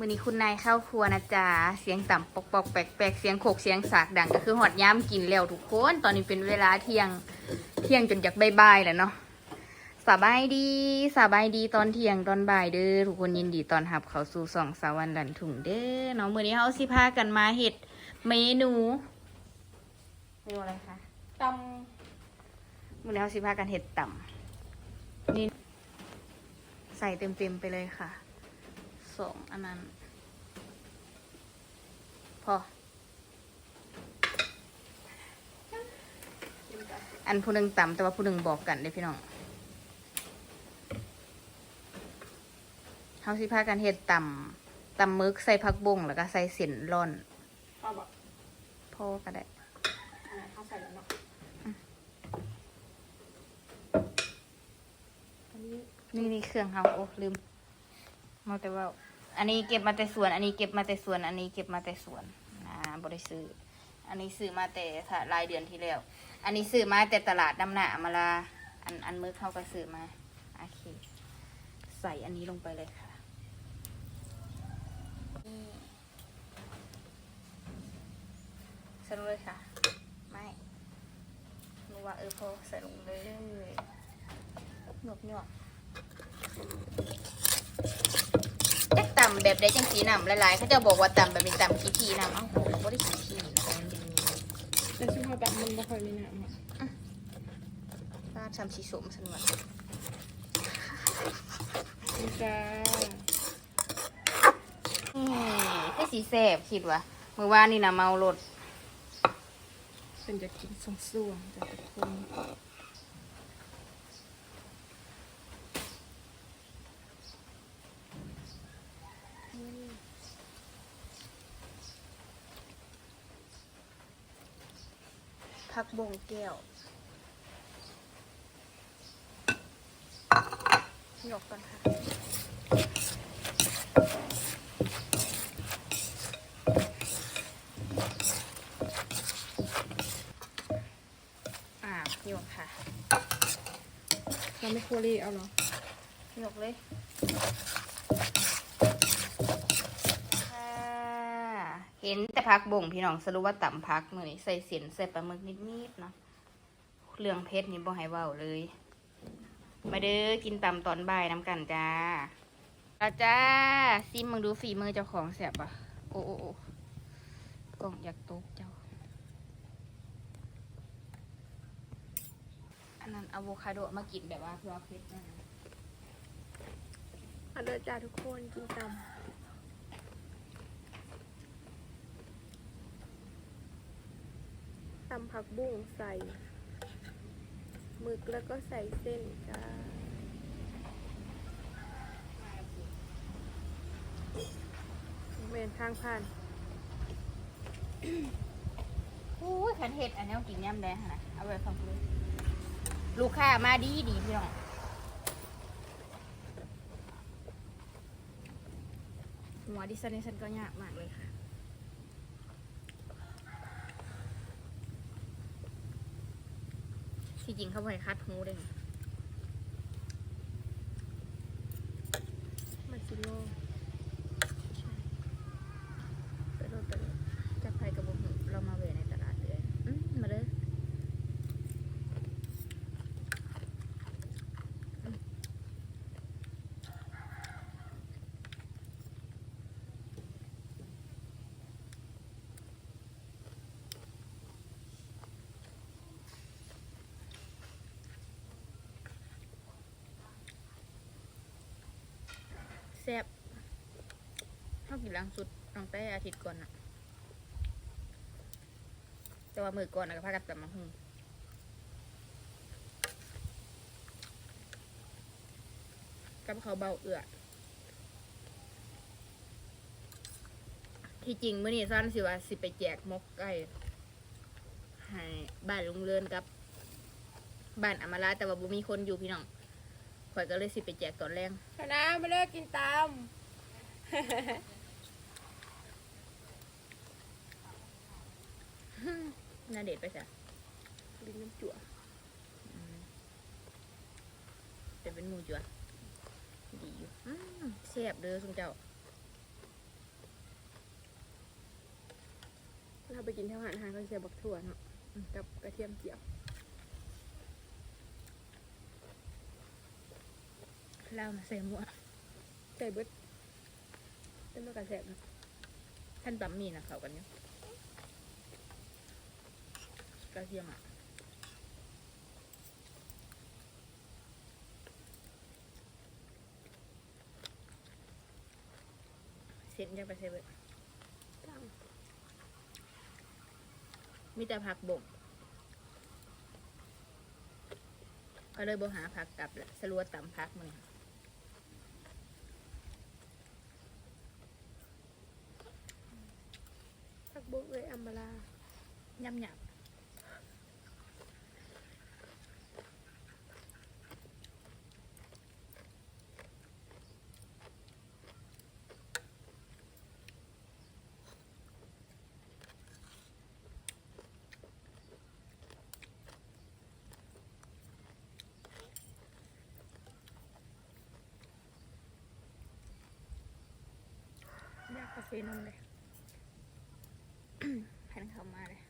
มือนี้คุณนายเข้าครัวนะจ๊ะ เสียงต่ำปอกปอกๆแปลกแปลกๆเสียงโขกเสียงสากดังก็คือหอดย้ำกินแล้วทุกคน ตอนนี้เป็นเวลาเที่ยง เที่ยงจนจากบ่ายๆแล้วเนาะสบายดีสบายดีตอนเที่ยงตอนบ่ายเด้อทุกคนยินดีตอนหับเขาสู่สองสาววันหลันถุงเด้อเนาะมือนี้เขาสิพากันมาเห็ดเมนูเมนูอะไรคะตมือนี้เขาสิพากันเห็ดต่ำนี่ใส่เต็มๆไปเลยค่ะ สองอันนั้น พอ อันผู้หนึ่งต่ำแต่ว่าผู้หนึ่งบอกกันเด้อพี่น้องเขาสิพากันเห็ดต่ำต่ำมึกใส่ผักบงแล้วก็ใส่เส้นร่อนำเอาแบบพอก็ได้อันไหนเขาใส่แล้วเนาะอันนี้นี่นี่เครื่องเขาโอ้ลืมมาแต่ว่า อันนี้เก็บมาแต่สวน อันนี้เก็บมาแต่สวน อันนี้เก็บมาแต่สวนอ่าบริซื้อ อันนี้ซื้อมาแต่รายเดือนที่แล้ว อันนี้ซื้อมาแต่ตลาดน้ำหนามาลาอันอันมือเขาก็ซื้อมาโอเค ใส่อันนี้ลงไปเลยค่ะนี่ใส่ลงเลยค่ะ ไม่หนูว่าเออพอใส่ลงเลยหนวกหนวกแจ๊ก ต่ำแบบได้จังสีน้ำหลายๆเขาจะบอกว่าต่ำแบบมีต่ำขี้ทีน้ำเอ้าโหบ่ได้ขี้ทีนะแต่ชุดเขาแบบมันไม่ค่อยมีน้ำอะป้าทำชีสมสนวนนี่จ้านี่คือสีแสบคิดว่าเมื่อวานนี่นะเมารถเป็นจะกินส่วงๆจากทุกคนอืม พัก บงแก้วหยกกันค่ะอ่าหยกค่ะ เราไม่โคลีเอาเหรอหยกเลยค่ะเห็นแต่พักบ่งพี่น้องสรุปว่าต่ำพักมือนี้ใส่เสียนใส่ปลาหมึกนิดๆเนาะเรื่องเพชรนี่บ่ให้เว้าเลย มาเด้อกินตำตอนบ่ายน้ำกันจ้าอาจ้าซิมมึงดูฝีมือเจ้าของแสบปะโอ้โอ้โอ้กล่องอยากตกเจ้า อันนั้นอะโวคาโดมากินแบบว่าเพื่อเพชรนะเอาเด้อจ้าทุกคนกินตำ ตำผักบุ้งใส่หมึกแล้วก็ใส่เส้นจ้าเมนทางผ่านโอ้ยขันเห็ดอันนี้กินย่ำแดงนะเอาไว้ฟังเลยลูกค้ามาดีดีพี่น้องหัวดิฉันนี่ฉันก็ยากมากเลยค่ะ ที่จริงเขาไปคัดหูเด้งมาซิโล ไปรถไปรถจากไผกับบุหูเรามาเวในตลาดเลยอืมมาเลยอืมแซ่บชอบกินล้างสุดตั้งแต่อาทิตย์ก่อนอะแต่ว่ามือก่อนอะก็พากันตำมาหุงกับเขาเบาเอือที่จริงเมื้อนี้ซ่อนสิว่าสิไปแจกมกไก่ให้บ้านลุงเรือนกับบ้านอมาลาแต่ว่าบ่มีคนอยู่พี่น้อง ข่อยก็เลยสิไปแจกตอนแรงชนะไม่เลิกกินตามนาเด็ดไปจ้ะลิ้นน้ำจั่วแต่เป็นหมูจั่วดีอยู่แซ่บเด้อสุนเจ้า เราไปกินแถวหานหานก็เสียบักถั่วเนาะกับกระเทียมเจียว ล่ามาใส่หมวใส่เบิดเต็มแล้วกระแสบท่านตำมีนะเขากันเนี่ยกระเทียมอะเสร็จจะไปใส่เบิดมีแต่ผักบ่มก็เลยบ่หาผักกลับแหละสรัวตำผักมันผักบุ้ง เลยอัมบาลาย่ำหยาบอยากกาแฟนมเลย แผ่นเข้ามาเลย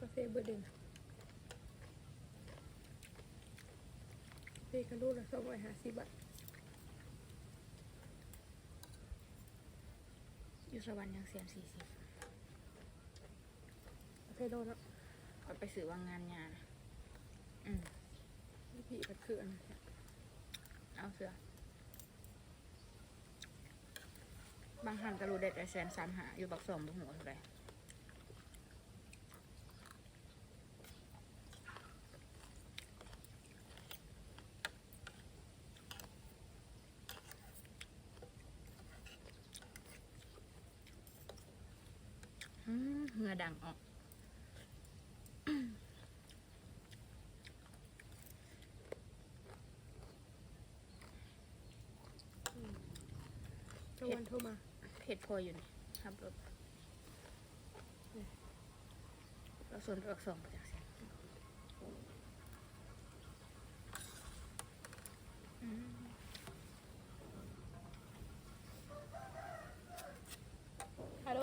กาแฟเบอร์เดนเฟกระลูกละสองร้อยห้าสิบบาทอยู่สวรรค์ยังเสียมสี่สิบกาแฟโลเนาะขอไปสื่อว่างานงาน อืมนี่พี่ก็คืออันนั้นแหละเอาเสือบางหันก็รู้เด็ดแต่แสนสามหาอยู่บักสองบุหัวเท่าไหร อืม เหงื่อดังออกตะวันโทรมา เผ็ดพออยู่นี่ครับรถเราส่วนตัวอักษรไปจากเสียงอืม ฮัลโหล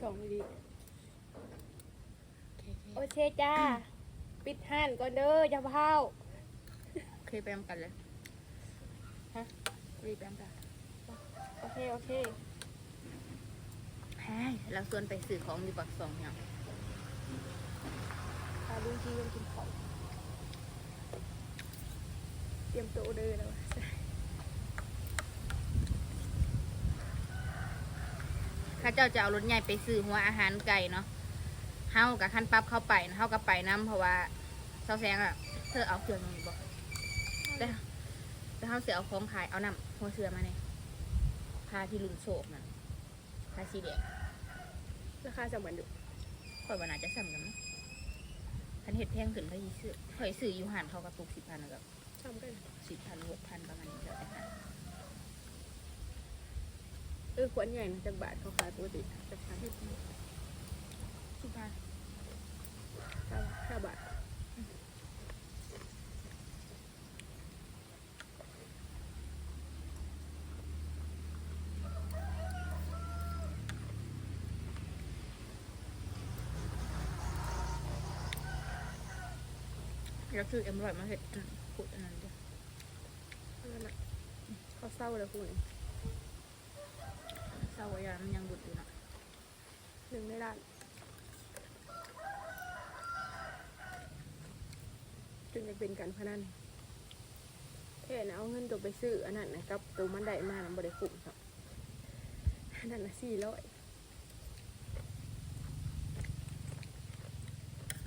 จะไปส่งดีโอเคๆโอเคจ้า ปิดห้านก่อนเด้ออย่าเผาโอเคไปทำกันเลยฮะรีบไปทำกันโอเค โอเคใช่เราส่วนไปสื่อของอยู่ปักสองเนี่ยพาลุงจีกันกินของ เตรียมตัวเดินแล้ว ข้าเจ้าจะเอารถใหญ่ไปซื้อหัวอาหารไก่เนาะเฮากับขั้นปั๊บเข้าไปนะเฮากับไปน้ำเพราะว่าเซาแซงอะเธอเอาเครื่องนี้บอกแต่แต่เฮาเสียเอาของขายเอาน้ำหัวเสือมาเนี่ยพาที่ลุนโศกนั่นพาสีแดงราคาสมันอยู่ข่อยว่าน่าจะซ้ำกันมั้งคันเห็ดแพงขึ้นไปยี่ซื้อข่อยซื้ออยู่หันเขากระปุกสิบพันกับทำกันสิบพันหกพันประมาณนี้แล้วแต่หันเออขวดใหญ่นะจากบาทเขาขายปกติจากพันสิบพันห้าห้าบาทแล้วซื้อเอ็มร้อยมาเห็ดอันขุดอันนั้นเดียวอันนั้นน่ะเขาเศร้าเลยคุณ เร้าว่ายามันยังบุดอยู่นะหนึ่งในร้านจนจะเป็นการพนันแค่นะเอาเงินตัวไปซื้ออันนั้นนะครับตัวมันได้มานะบริคุ้มครับอันนั้นนะสี่ร้อย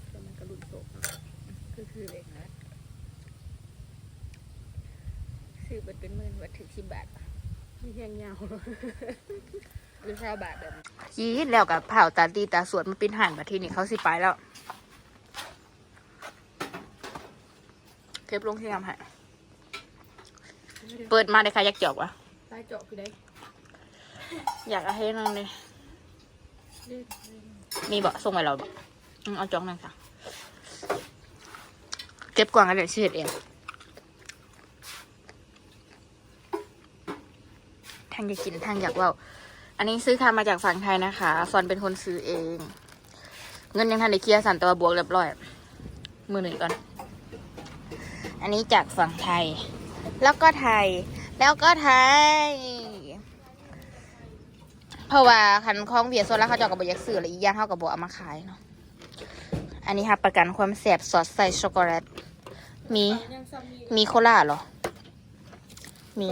แต่มันกระลุนโศกเนาะคือคือเล็กนะซื้อเบิดเป็นหมื่นวัดถึงสิบบาท มีแหงยาวเลยหรือเช้าบาทแบบยีดแล้วกับเผาตาตีตาสวดมาเป็นหันมาที่นี่เขาสิไปแล้วเก็บลงที่ทำให้เปิดมาเลยค่ะยักจอกวะตายเจาะคือได้อยากเอาให้นั่งเลยเลือดมีเบาส่งไปเราบ่อืมเอาจอกนั่งค่ะ เก็บกวางกันเดี๋ยวชื่อเอง งอยากกินทางอยากเว่าอันนี้ซื้อคามาจากฝั่งไทยนะคะซอนเป็นคนซื้อเอง เงินยังทันได้เคลียร์สันตัวาบวกเรียบร้อย มือหนึ่งก่อน อันนี้จากฝั่งไทย แล้วก็ไทย แล้วก็ไทย เพราะว่าคันคล้องเบียร์โซนแล้วเขาเจะกับบอยากซื้อแล้วอีกอย่างเขากับบเอามาขายเนาะ อันนี้ค่ะประกันความแสบสอดใส่ช็อกโกแลต มี มีมีโคลาเหรอ มี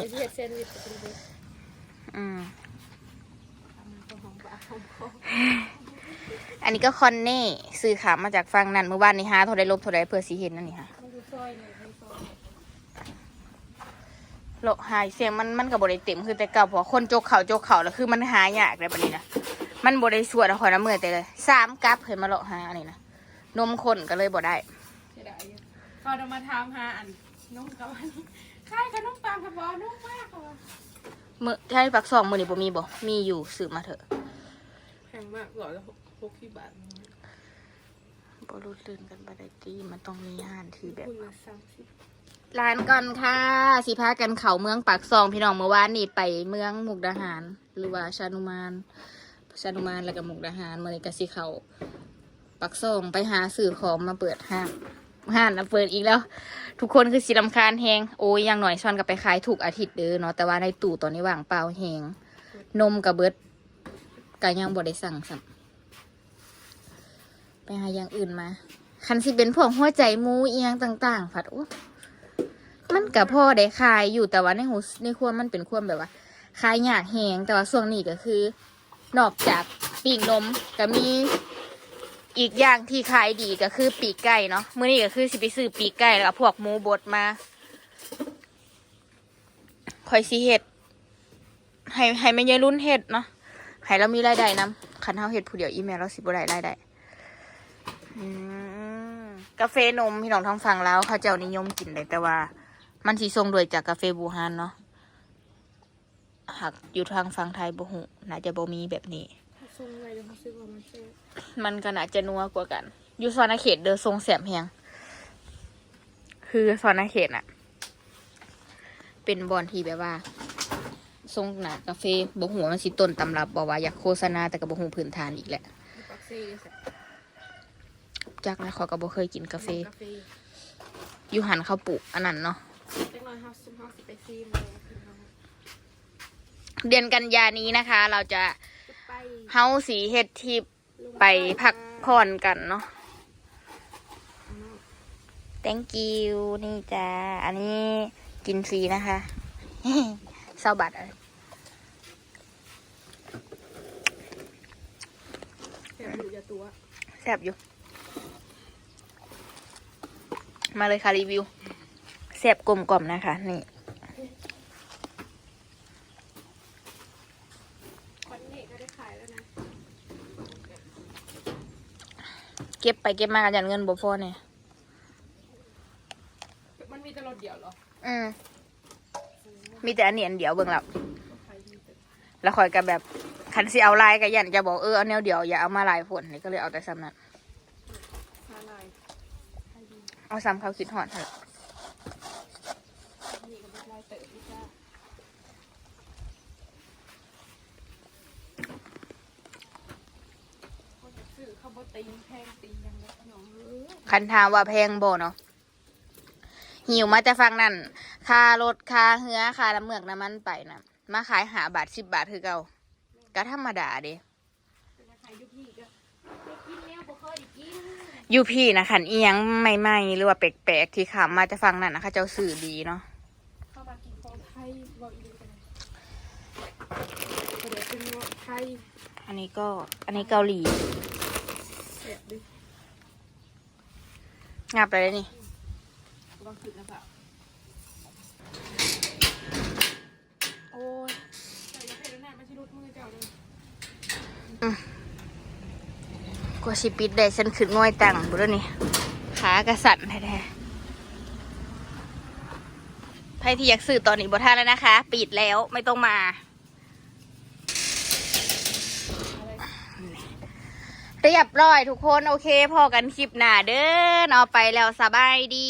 อันนี้ก็คอนเน่ซื้อขามาจากฝั่งนั้นเมื่อวานนี้ฮะโทรได้ลบโทรได้เพื่อสีเห็นนั่นนี่ค่ะมันคือซอยเนี่ยมันซอยโลหายเสียงมันมันกับบได้เต็มคือแต่เก่าพราะคนโจกเข่าโจกเข่าแล้วคือมันหายากเลยปะนี้นะมันบได้สวดคอยน้ำมือแต่เลยสามกับเคยมาโลหาอันนี้นะนมข้นก็เลยบ่ได้เสียดายอยู่เขาจะมาถามหาอันนุ่มกับอันนี้คล้ายกับนุ่มปลาครับบอนุ่มมากค่ะ มือถ้าปักซองมือนี่บ่มีบ่มีอยู่ซื้อมาเถอะแพงมากร้อยละหกสิบบาทบ่รู้ตื่นกันบ่ได้ตีมันต้องมีห้านที่แบบคุณละสามสิบร้านก่อนค่ะ สิพากันเขาเมืองปากซองพี่น้องเมื่อวานนี่ไปเมืองมุกดาหาร หรือว่าชานุมานชานุมานแล้วก็มุกดาหารเมื่อนี้ก็สิเขาปากซองไปหาสื่อของมาเปิดห้าง ห้านเปิดอีกแล้ว ทุกคนคือสิลำคาญแหงโอ้ยอยังหน่อยชอนกับไปขายถูกอาทิตย์เด้อเนาะแต่ว่าในตู้ตอนนี้ว่างเปล่าแหงนมกับเบิดก็ยังบ่ได้สั่งสัมไปหาอย่างอื่นมา คันสิเป็นพวกหัวใจมูเอียงต่างๆผัดโอ้มันกับพ่อได้ขายอยู่แต่ว่าในหูในครัวมันเป็นครัวแบบว่าขายยากแหงแต่ว่าช่วงนี้ก็คือ นอกจากปีกนมก็มี อีกอย่างที่ขายดีก็คือปีกไก่เนาะมื้อนี้ก็คือสิไปซื้อปีกไก่แล้วก็พวกหมูบดมาคอยสิเฮ็ด ให้ให้ไม่ยายรุ่นเฮ็ดเนาะให้เรามีรายได้นำคันเฮาเฮ็ดผู้เดียวอีเมลเราสิบ่ได้รายได้กาแฟนมพี่น้องท้องฟังแล้วเขาเจ้านิยมกินเลยแต่ว่า มันสีทรงโดวยจากกาแฟบูฮานเนาะหากอยู่ทางฝั่งไทยบ่หูน่าจะบ่มีแบบนี้ทรงอะไรเดี๋ยวเขาซื้อว่ามันเซ่บ มันก็น่าจะนัวกว่ากัน อยู่ซอยนาเขตเดอทรงแสบเฮียงคือซอยนาเขตน่ะเป็นบอนที่แบบว่า ทรงหนากาแฟบ่หัวมันสิต้นตำรับบอกว่าอยากโฆษณาแต่ก็บ่หูพื้นฐานอีกแหละจากนั้นขาก็บ่เคยกินกาแฟอยู่หันเขาวปลูกอันนั้นเนาะเดือนกันยานี้นะคะ เราจะเฮาสีเฮ็ดทิปลง ไปพักผ่อนกันเนาะข้างนอก thank you นี่จ้า อันนี้กินฟรีนะคะเศร้าบัตรอะไรแค่อยู่อย่าตัวแซ่บอยู่ มาเลยค่ะรีวิวแซ่บกลมกล่อมนะคะ นี่วันนี้ก็ได้ขายแล้วนะ เก็บไปเก็บมากันยันเงินบ่พอเนี่ยมันมีแต่รถเดียวเหรอ อืมมีแต่อันนี้อันเดียวเบิ่งแล้วขายดีแต่แล้วคอยกับแบบคันสิเอาลายกับยันจะบอกเออเอาแนวเดียวอย่าเอามาหลายผลนี่ก็เลยเอาแต่ซ้ำนั้นซาลายขายดีเอาซ้ำเขาคิดหอดหั่นนี่ก็เป็นลายเต๋อพี่จ้าเขาจะซื้อ เขาบตีนแพงตีนยังไงขนมเออคันถามว่าแพงบ่เนาะหิวมาจะฟังนั่นค่ารถค่าเหือค่าน้ำเมือกน้ำมันไปนะมาขายหาบาทสิบบาทคือเก่าก็ธรรมดาเด้เป็นราคายุคนี้ก็ไปกินแล้วบ่เคยได้กินอยูพี่นะขันเอียงใหม่ๆหรือว่าแปลกๆที่ขามมาจะฟังนั่นนะคะเจ้าสื่อดีเนาะเข้ามากินของไทยบอกอีกเลยก็เดี๋ยวเป็นของไทยอันนี้ก็ อันนี้เกาหลีแซ่บ ดิงับอะไรนี่ลองกินนะครับโอ้ยแต่ยาให้แล้วนะไม่ใช่รุดมือเจ้าเลยกว่าสิปิดได้ฉันขึ้นง่อยตังบุรุนี่ขากระสันแท้ๆใครที่อยากซื้อตอนนี้บท่านแล้วนะคะ ปิดแล้วไม่ต้องมา เรียบร้อยทุกคนโอเคพอกันคลิปหน้าเด้อเนาะไปแล้วสบายดี